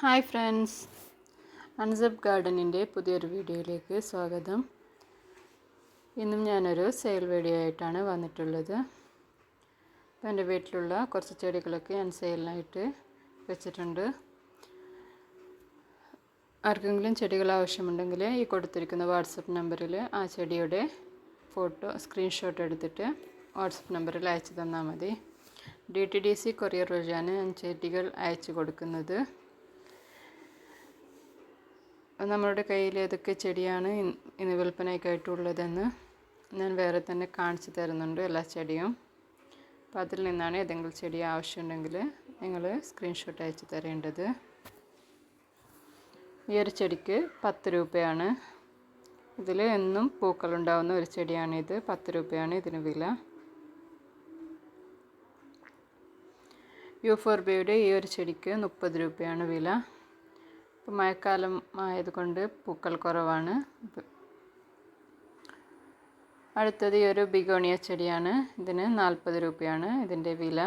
Hi friends. Unsub ഗാർഡനിന്റെ പുതിയൊരു വീഡിയോയിലേക്ക് സ്വാഗതം. ഇന്നും ഞാനൊരു സെയിൽ വീഡിയോ ആയിട്ടാണ് വന്നിട്ടുള്ളത്. അപ്പോൾ എന്റെ വീട്ടിലുള്ള കുറച്ച് ചെടികളൊക്കെ ഞാൻ സെയിലിനായിട്ട് വെച്ചിട്ടുണ്ട്. ആർക്കെങ്കിലും ചെടികൾ ആവശ്യമുണ്ടെങ്കിൽ ഈ കൊടുത്തിരിക്കുന്ന വാട്സപ്പ് നമ്പറിൽ ആ ചെടിയുടെ ഫോട്ടോ സ്ക്രീൻഷോട്ട് എടുത്തിട്ട് വാട്സപ്പ് നമ്പറിൽ അയച്ചു തന്നാൽ മതി. D T D C courier വഴിയാണ് ഞാൻ ചെടികൾ അയച്ചു കൊടുക്കുന്നത്. നമ്മളുടെ കയ്യിൽ ഏതൊക്കെ ചെടിയാണ് ഇന്ന് വിൽപ്പനയ്ക്കായിട്ടുള്ളതെന്ന് ഞാൻ വേറെ തന്നെ കാണിച്ചു തരുന്നുണ്ട് എല്ലാ ചെടിയും. അപ്പോൾ അതിൽ നിന്നാണ് ഏതെങ്കിലും ചെടി ആവശ്യമുണ്ടെങ്കിൽ നിങ്ങൾ സ്ക്രീൻഷോട്ട് അയച്ചു തരേണ്ടത്. ഈ ഒരു ചെടിക്ക് പത്ത് രൂപയാണ്. ഇതിൽ എന്നും പൂക്കളുണ്ടാവുന്ന ഒരു ചെടിയാണിത്. പത്ത് രൂപയാണ് ഇതിന് വില. യൂഫോർബിയുടെ ഈ ഒരു ചെടിക്ക് മുപ്പത് രൂപയാണ് വില. ഇപ്പോൾ മഴക്കാലം ആയതുകൊണ്ട് പൂക്കൾ കുറവാണ്. അടുത്തത് ഈ ഒരു ബിഗോണിയ ചെടിയാണ്. ഇതിന് നാൽപ്പത് രൂപയാണ്. ഇതിന്റെ വില.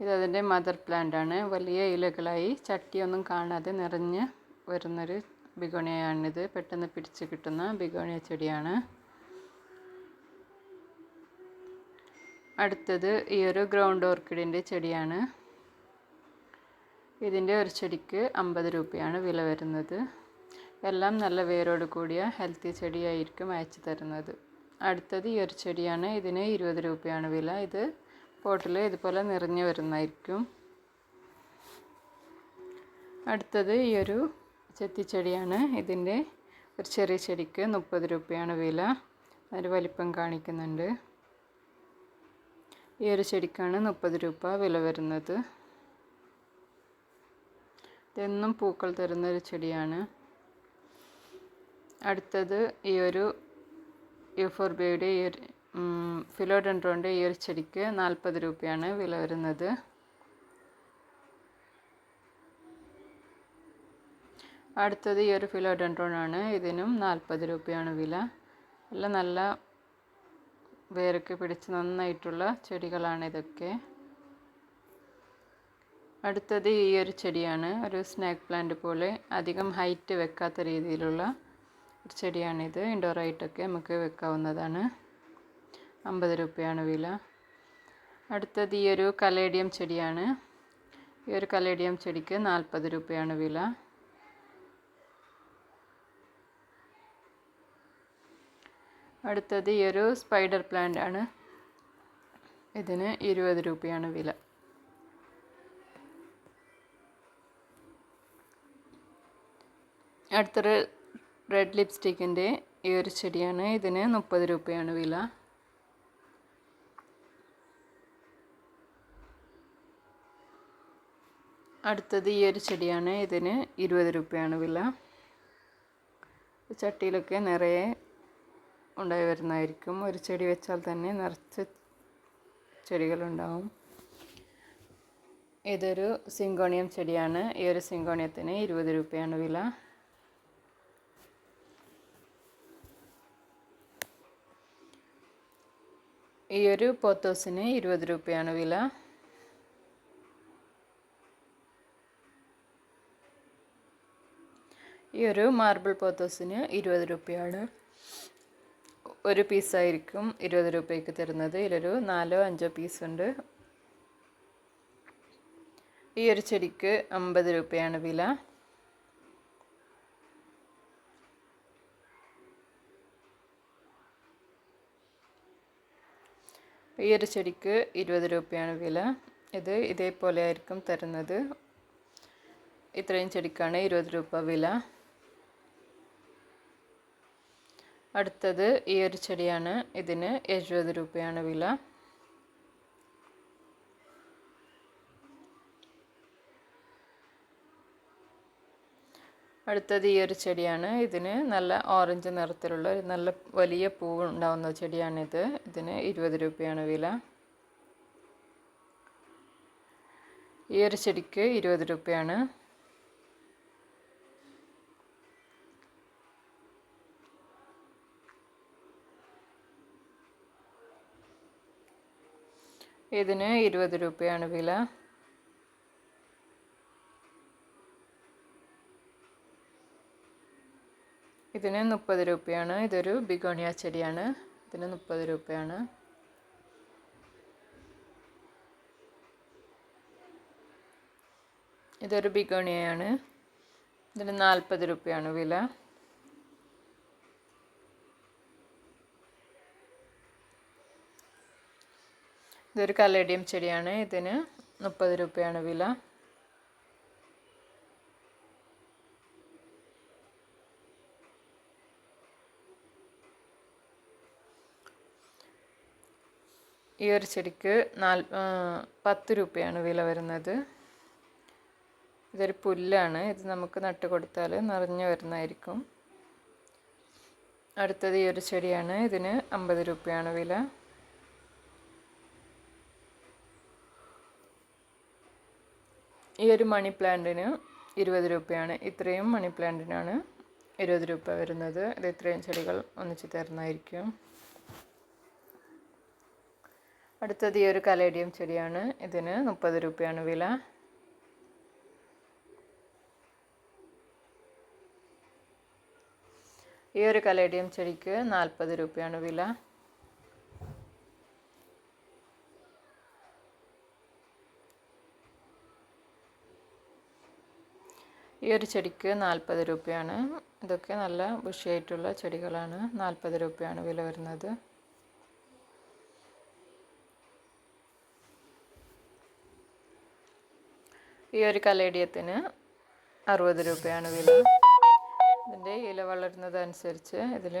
ഇതതിന്റെ മദർ പ്ലാന്റ് ആണ്. വലിയ ഇലകളായി ചട്ടിയൊന്നും കാണാതെ നിറഞ്ഞ് വരുന്നൊരു ബിഗോണിയാണിത് പെട്ടെന്ന് പിടിച്ച് കിട്ടുന്ന ബിഗോണിയ ചെടിയാണ്. അടുത്തത് ഈ ഒരു ഗ്രൗണ്ട് ഓർക്കിഡിന്റെ ചെടിയാണ്. ഇതിന്റെ ഒരു ചെടിക്ക് അമ്പത് രൂപയാണ് വില വരുന്നത്. എല്ലാം നല്ല വേരോട് കൂടിയ ഹെൽത്തി ചെടിയായിരിക്കും അയച്ചു തരുന്നത്. അടുത്തത് ഈ ഒരു ചെടിയാണ്. ഇതിന് ഇരുപത് രൂപയാണ് വില. ഇത് പോട്ടിൽ ഇതുപോലെ നിറഞ്ഞു വരുന്നതായിരിക്കും. അടുത്തത് ഈ ഒരു ചെത്തിച്ചെടിയാണ് ഇതിന്റെ ഒരു ചെറിയ ചെടിക്ക് മുപ്പത് രൂപയാണ് വില. അതിന്റെ വലിപ്പം കാണിക്കുന്നുണ്ട്. ഈ ഒരു ചെടിക്കാണ് മുപ്പത് രൂപ വില വരുന്നത്. ഇതെന്നും പൂക്കൾ തരുന്ന ഒരു ചെടിയാണ്. അടുത്തത് ഈ ഒരു യൂഫോർബിയയുടെ ഈ ഒരു ഫിലോഡൻഡ്രോന്റെ ഈ ഒരു ചെടിക്ക് നാൽപ്പത് രൂപയാണ് വില വരുന്നത്. അടുത്തത് ഈ ഒരു ഫിലോഡൻഡ്രോൺ ആണ് ഇതിനും നാൽപ്പത് രൂപയാണ് വില. എല്ലാം നല്ല വേരൊക്കെ പിടിച്ച് നന്നായിട്ടുള്ള ചെടികളാണ് ഇതൊക്കെ. അടുത്തത് ഈ ഒരു ചെടിയാണ്. ഒരു സ്നാക്ക് പ്ലാന്റ് പോലെ അധികം ഹൈറ്റ് വെക്കാത്ത രീതിയിലുള്ള ഒരു ചെടിയാണിത്. ഇൻഡോറായിട്ടൊക്കെ നമുക്ക് വെക്കാവുന്നതാണ്. അമ്പത് രൂപയാണ് വില. അടുത്തത് ഈ ഒരു കലേഡിയം ചെടിയാണ്. ഈ ഒരു കലേഡിയം ചെടിക്ക് നാൽപ്പത് രൂപയാണ് വില. അടുത്തത് ഈ ഒരു സ്പൈഡർ പ്ലാന്റ് ആണ്. ഇതിന് ഇരുപത് രൂപയാണ് വില. അടുത്തൊരു റെഡ് ലിപ്സ്റ്റിക്കിന്റെ ഈ ഒരു ചെടിയാണ്. ഇതിന് മുപ്പത് രൂപയാണ് വില. അടുത്തത് ഈ ഒരു ചെടിയാണ്. ഇതിന് ഇരുപത് രൂപയാണ് വില. ചട്ടിയിലൊക്കെ നിറയെ ഉണ്ടായി വരുന്നതായിരിക്കും. ഒരു ചെടി വെച്ചാൽ തന്നെ നിറച്ച് ചെടികളുണ്ടാവും. ഇതൊരു സിങ്കോണിയം ചെടിയാണ്. ഈ ഒരു സിങ്കോണിയത്തിന് ഇരുപത് രൂപയാണ് വില. ഈ ഒരു പോത്തോസിന് ഇരുപത് രൂപയാണ് വില. ഈ ഒരു മാർബിൾ പോത്തോസിന് ഇരുപത് രൂപയാണ്. ഒരു പീസായിരിക്കും ഇരുപത് രൂപയ്ക്ക് തരുന്നത്. ഇതിലൊരു നാലോ അഞ്ചോ പീസുണ്ട് ഈ ഒരു ചെടിക്ക് അമ്പത് രൂപയാണ് വില. ഈ ഒരു ചെടിക്ക് ഇരുപത് രൂപയാണ് വില. ഇത് ഇതേപോലെ ആയിരിക്കും തരുന്നത്. ഇത്രയും ചെടിക്കാണ് ഇരുപത് രൂപ വില. അടുത്തത് ഈ ഒരു ചെടിയാണ്. ഇതിന് എഴുപത് രൂപയാണ് വില. അടുത്തത് ഈ ഒരു ചെടിയാണ്. ഇതിന് നല്ല ഓറഞ്ച് നിറത്തിലുള്ള ഒരു നല്ല വലിയ പൂവ് ഉണ്ടാവുന്ന ചെടിയാണിത്. ഇതിന് ഇരുപത് രൂപയാണ് വില. ഈ ഒരു ചെടിക്ക് ഇരുപത് രൂപയാണ്. ഇതിന് ഇരുപത് രൂപയാണ് വില. ഇതിന് മുപ്പത് രൂപയാണ്. ഇതൊരു ബിഗോണിയ ചെടിയാണ്. ഇതിന് മുപ്പത് രൂപയാണ്. ഇതൊരു ബിഗോണിയയാണ്. ഇതിന് നാൽപ്പത് രൂപയാണ് വില. ഇതൊരു കലേഡിയം ചെടിയാണ്. ഇതിന് മുപ്പത് രൂപയാണ് വില. ഈ ഒരു ചെടിക്ക് നാൽ പത്ത് രൂപയാണ് വില വരുന്നത്. ഇതൊരു പുല്ലാണ്. ഇത് നമുക്ക് നട്ട് കൊടുത്താൽ നിറഞ്ഞു വരുന്നതായിരിക്കും. അടുത്തത് ഈ ഒരു ചെടിയാണ്. ഇതിന് അമ്പത് രൂപയാണ് വില. ഈ ഒരു മണി പ്ലാന്റിന് ഇരുപത് രൂപയാണ്. ഇത്രയും മണി പ്ലാന്റിനാണ് ഇരുപത് രൂപ വരുന്നത്. ഇത് ഇത്രയും ചെടികൾ ഒന്നിച്ച് തരുന്നതായിരിക്കും. അടുത്തത് ഈ ഒരു കലേഡിയം ചെടിയാണ്. ഇതിന് മുപ്പത് രൂപയാണ് വില. ഈ ഒരു കലേഡിയം ചെടിക്ക് നാൽപ്പത് രൂപയാണ് വില. ഈ ഒരു ചെടിക്ക് നാൽപ്പത് രൂപയാണ്. ഇതൊക്കെ നല്ല ബുഷിയായിട്ടുള്ള ചെടികളാണ്. നാൽപ്പത് രൂപയാണ് വില വരുന്നത്. ഈ ഒരു കലേഡിയത്തിന് അറുപത് രൂപയാണ് വില. ഇതിന്റെ ഇല വളരുന്നതനുസരിച്ച് ഇതിൽ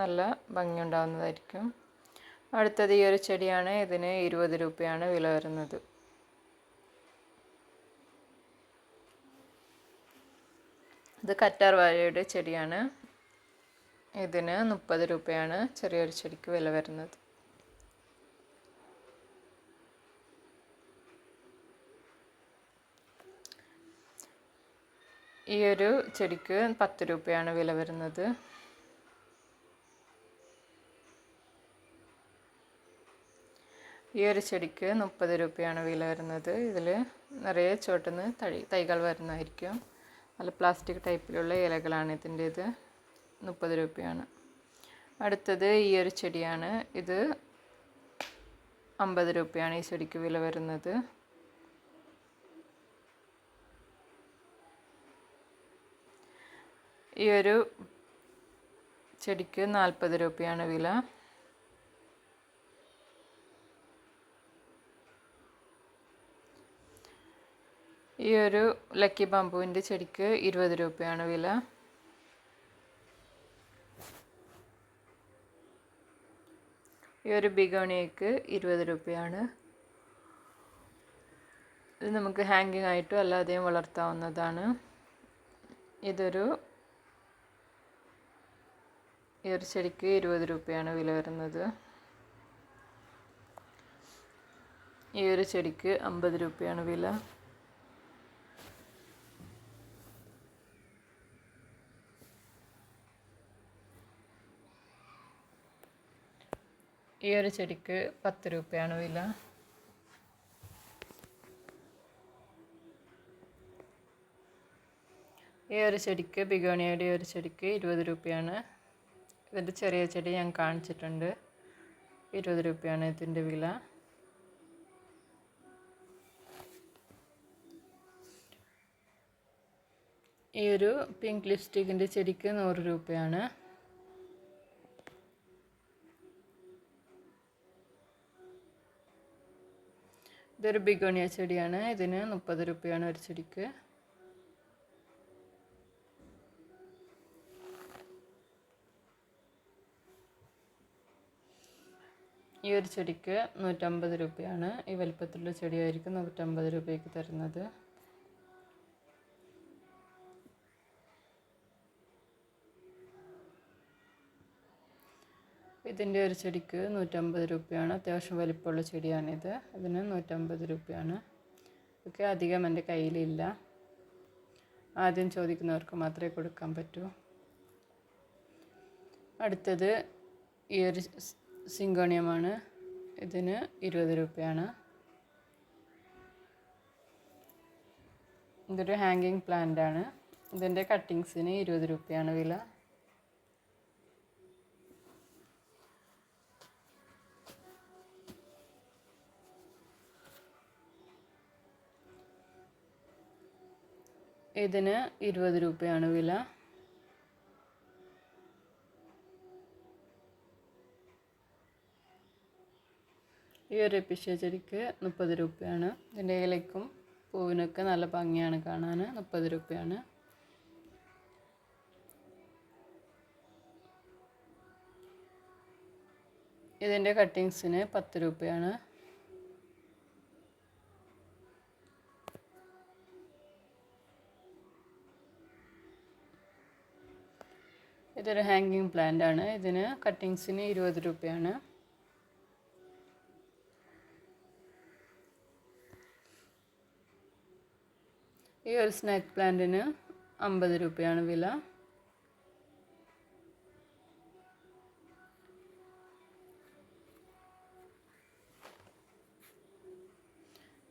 നല്ല ഭംഗി ഉണ്ടാകുന്നതായിരിക്കും അടുത്തത് ഈ ഒരു ചെടിയാണ്. ഇതിന് ഇരുപത് രൂപയാണ് വില വരുന്നത്. ഇത് കറ്റാർ വാഴയുടെ ചെടിയാണ്. ഇതിന് മുപ്പത് രൂപയാണ് ചെറിയൊരു ചെടിക്ക് വില വരുന്നത്. ഈ ഒരു ചെടിക്ക് പത്ത് രൂപയാണ് വില വരുന്നത്. ഈ ഒരു ചെടിക്ക് മുപ്പത് രൂപയാണ് വില വരുന്നത്. ഇതിൽ നിറയെ ചോട്ടുന്ന് തഴി തൈകൾ വരുന്നതായിരിക്കും. നല്ല പ്ലാസ്റ്റിക് ടൈപ്പിലുള്ള ഇലകളാണ് ഇതിന്റേത്. മുപ്പത് രൂപയാണ്. അടുത്തത് ഈ ഒരു ചെടിയാണ്. ഇത് അമ്പത് രൂപയാണ് ഈ ചെടിക്ക് വില വരുന്നത്. ഈ ഒരു ചെടിക്ക് നാൽപ്പത് രൂപയാണ് വില. ഈ ഒരു ലക്കി ബാമ്പുവിന്റെ ചെടിക്ക് ഇരുപത് രൂപയാണ് വില. ഈ ഒരു ബിഗോണിയക്ക് ഇരുപത് രൂപയാണ്. ഇത് നമുക്ക് ഹാങ്ങിങ് ആയിട്ടും അല്ലാതെയും വളർത്താവുന്നതാണ്. ഇതൊരു ഈ ഒരു ചെടിക്ക് ഇരുപത് രൂപയാണ് വില വരുന്നത്. ഈ ഒരു ചെടിക്ക് അമ്പത് രൂപയാണ് വില. ഈ ഒരു ചെടിക്ക് പത്ത് രൂപയാണ് വില. ഈ ഒരു ചെടിക്ക് ബിഗോണിയയുടെ ഒരു ചെടിക്ക് ഇരുപത് രൂപയാണ് ഇതിന്റെ ചെറിയ ചെടി ഞാൻ കാണിച്ചിട്ടുണ്ട്. ഇരുപത് രൂപയാണ് ഇതിന്റെ വില. ഈ ഒരു പിങ്ക് ലിപ്സ്റ്റിക്കിന്റെ ചെടിക്ക് നൂറ് രൂപയാണ്. ഇതൊരു ബിഗോണിയ ചെടിയാണ്. ഇതിന് മുപ്പത് രൂപയാണ് ഒരു ചെടിക്ക്. ഈ ഒരു ചെടിക്ക് നൂറ്റമ്പത് രൂപയാണ്. ഈ വലിപ്പത്തിലുള്ള ചെടിയായിരിക്കും നൂറ്റമ്പത് രൂപയ്ക്ക് തരുന്നത്. ഇതിന്റെ ഒരു ചെടിക്ക് നൂറ്റമ്പത് രൂപയാണ്. അത്യാവശ്യം വലിപ്പമുള്ള ചെടിയാണിത്. ഇതിന് നൂറ്റമ്പത് രൂപയാണ്. ഒക്കെ അധികം എന്റെ കയ്യിലില്ല. ആദ്യം ചോദിക്കുന്നവർക്ക് മാത്രമേ കൊടുക്കാൻ പറ്റൂ. അടുത്തത് ഈ ഒരു സിങ്കോണിയമാണ്. ഇതിന് ഇരുപത് രൂപയാണ്. ഇതൊരു ഹാങ്കിങ് പ്ലാന്റ് ആണ്. ഇതിന്റെ കട്ടിങ്സിന് ഇരുപത് രൂപയാണ് വില. ഇതിന് ഇരുപത് രൂപയാണ് വില. ഈ ഒരു എപ്പിഷ്യ ചെടിക്ക് മുപ്പത് രൂപയാണ്. ഇതിന്റെ ഇലയ്ക്കും പൂവിനൊക്കെ നല്ല ഭംഗിയാണ് കാണാൻ. മുപ്പത് രൂപയാണ്. ഇതിന്റെ കട്ടിങ്സിന് പത്ത് രൂപയാണ്. ഇതൊരു ഹാങ്ങിങ് പ്ലാന്റ് ആണ്. ഇതിന് കട്ടിങ്സിന് ഇരുപത് രൂപയാണ്. ഈ ഒരു സ്നാക്ക് പ്ലാന്റിന് അമ്പത് രൂപയാണ് വില.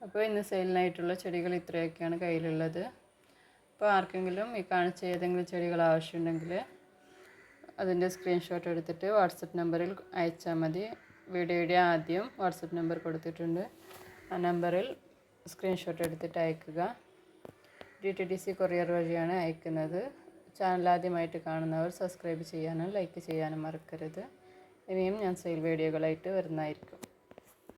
അപ്പോൾ ഇന്ന് സെയിലിനായിട്ടുള്ള ചെടികൾ ഇത്രയൊക്കെയാണ് കയ്യിലുള്ളത്. അപ്പോൾ ആർക്കെങ്കിലും ഈ കാണിച്ച ഏതെങ്കിലും ചെടികൾ ആവശ്യമുണ്ടെങ്കിൽ അതിന്റെ സ്ക്രീൻഷോട്ട് എടുത്തിട്ട് വാട്സപ്പ് നമ്പറിൽ അയച്ചാൽ മതി. വീഡിയോയുടെ ആദ്യം വാട്സപ്പ് നമ്പർ കൊടുത്തിട്ടുണ്ട്. ആ നമ്പറിൽ സ്ക്രീൻഷോട്ട് എടുത്തിട്ട് അയക്കുക. D T D C courier വഴിയാണ് അയക്കുന്നത്. ചാനൽ ആദ്യമായിട്ട് കാണുന്നവർ സബ്സ്ക്രൈബ് ചെയ്യാനും ലൈക്ക് ചെയ്യാനും മറക്കരുത്. ഇനിയും ഞാൻ സെയിൽ വീഡിയോകളായിട്ട് വരുന്നതായിരിക്കും.